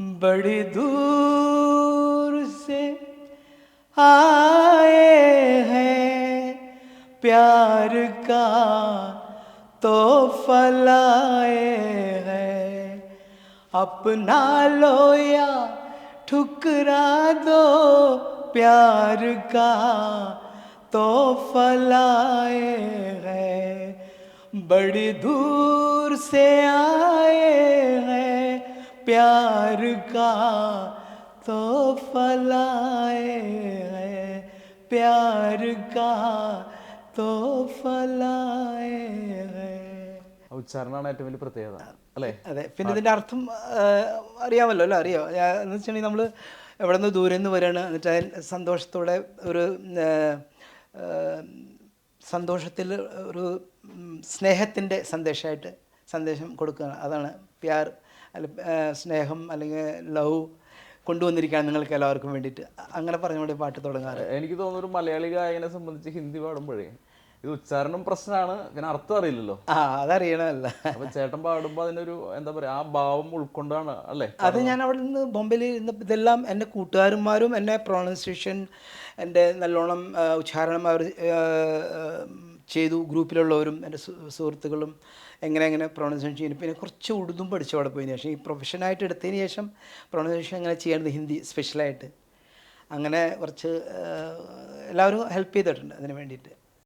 बड़ी दूर से आए हैं। प्यार का तो फलाए हैं। अपना लो या ठुकरा दो। प्यार का तो फलाए हैं। बड़ी दूर से आए हैं। प्यार का तो फलाए हैं प्यार का तो फलाए हैं ഉച്ചാരണമാണ് ഏറ്റവും വലിയ പ്രത്യേകത അല്ലേ അതെ പിന്നെ ഇതിൻ്റെ അർത്ഥം ആ, അറിയാമല്ലോ അല്ലേ അറിയോ ഞാൻ- എന്ന് വെച്ചിട്ടുണ്ടെങ്കിൽ നമ്മൾ എവിടെ നിന്ന് ദൂരെ നിന്ന് വരികയാണ് എന്നിട്ട് അതിൽ സന്തോഷത്തോടെ ഒരു സന്തോഷത്തിൽ ഒരു സ്നേഹത്തിൻ്റെ സന്ദേശമായിട്ട് സന്ദേശം കൊടുക്കുകയാണ് അതാണ് പ്യാർ അല്ല ആ, സ്നേഹം അല്ലെങ്കിൽ ലവ് കൊണ്ടുവന്നിരിക്കുകയാണ് നിങ്ങൾക്ക് എല്ലാവർക്കും വേണ്ടിയിട്ട്. അങ്ങനെ പറഞ്ഞുകൊണ്ട് പാട്ട് തുടങ്ങാറ്. എനിക്ക് തോന്നുന്നു ഒരു മലയാളി ഗായകനെ സംബന്ധിച്ച് ഹിന്ദി പാടുമ്പോഴേ ഇത് ഉച്ചാരണം പ്രശ്നമാണ് പിന്നെ അർത്ഥം അറിയില്ലല്ലോ. ആ അതറിയണമല്ല അപ്പൊ ചേട്ടൻ പാടുമ്പോൾ അതിനൊരു എന്താ പറയാ ആ ഭാവം ഉൾക്കൊണ്ടാണ് അല്ലേ അത് ഞാൻ അവിടെ നിന്ന് ബോംബെയിൽ ഇരുന്ന ഇതെല്ലാം എന്റെ കൂട്ടുകാരന്മാരും എന്നെ പ്രൊണൗൺസിയേഷൻ എന്റെ നല്ലോണം ഉച്ചാരണം അവർ ചെയ്തു. ഗ്രൂപ്പിലുള്ളവരും എന്റെ സുഹൃത്തുക്കളും എങ്ങനെ എങ്ങനെ പ്രൊണൗൺസിയേഷൻ ചെയ്യുന്നു. പിന്നെ കുറച്ച് ഉടുതും പഠിച്ചു അവിടെ പോയതിന് ശേഷം ഈ പ്രൊഫഷനായിട്ട് എടുത്തതിന് ശേഷം പ്രൊണൗൺസിയേഷൻ എങ്ങനെ ചെയ്യേണ്ടത് ഹിന്ദി സ്പെഷ്യലായിട്ട് അങ്ങനെ കുറച്ച് എല്ലാവരും ഹെൽപ്പ് ചെയ്തിട്ടുണ്ട് അതിന് വേണ്ടിയിട്ട്.